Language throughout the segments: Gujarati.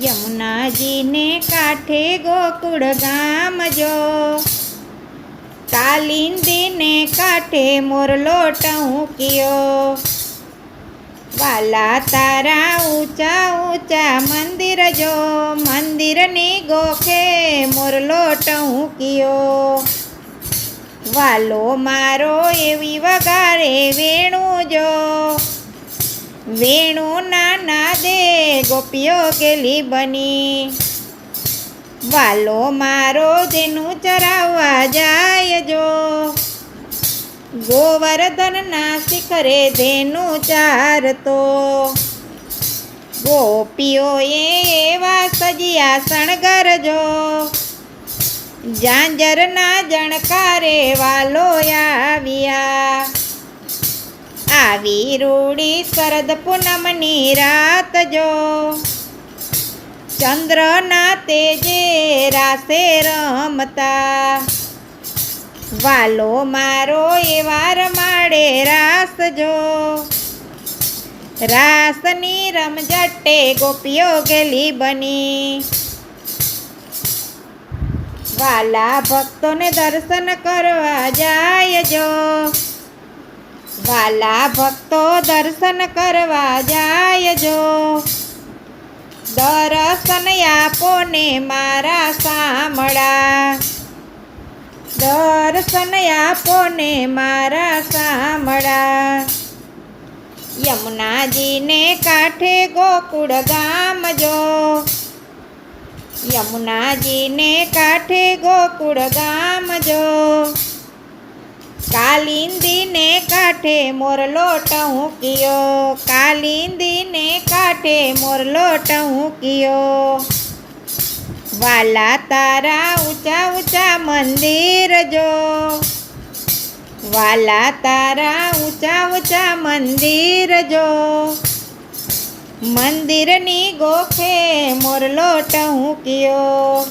યમુનાજીને કાંઠે ગોકુળ ગામ જો કાલિંદીને કાંઠે મોરલો ટહુકિયો વાલા તારા ઊંચા ઊંચા મંદિર જો મંદિરની ગોખે મોરલો ટહુકિયો વાલો મારો એવી વગારે વેણું જો વેણું નાના દે, ગોપીઓ કેલી બની. વાલો મારો તેનું ચરાવવા જાય જો. ગોવર્ધનના શિખરે તેનું ચારતો ગોપીઓએ એવા સજિયા શણગરજો ઝાંઝરના જણકારે વાલો આવ્યા. આવી રૂડી શરદ પૂનમની રાત જો ચંદ્રના તેજે રાસે રમતા વાલો મારો એવાર માડે રાસ જો રાસની રમઝટે ગોપીઓ ગેલી બની વાલા ભક્તોને દર્શન કરવા જાય જો વાલા ભક્તો દર્શન કરવા જાય જો દર્શન આપો ને મારા સામળા દર્શન આપો ને મારા સામળા યમુનાજીને કાંઠે ગોકુળ ગામ જો યમુનાજીને કાંઠે ગોકુળ ગામ જો કાલિંદીને કાંઠે મોરલો ટહુકિયો કાલિંદીને કાંઠે મોરલો ટહુકિયો વાલા તારા ઊંચા ઊંચા મંદિર જો. વાલા તારા ઊંચા ઊંચા મંદિર જો. મંદિરની ગોખે મોરલો ટહુકિયો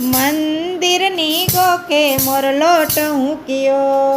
મંદિરની ગોખે હું ટહુકિયો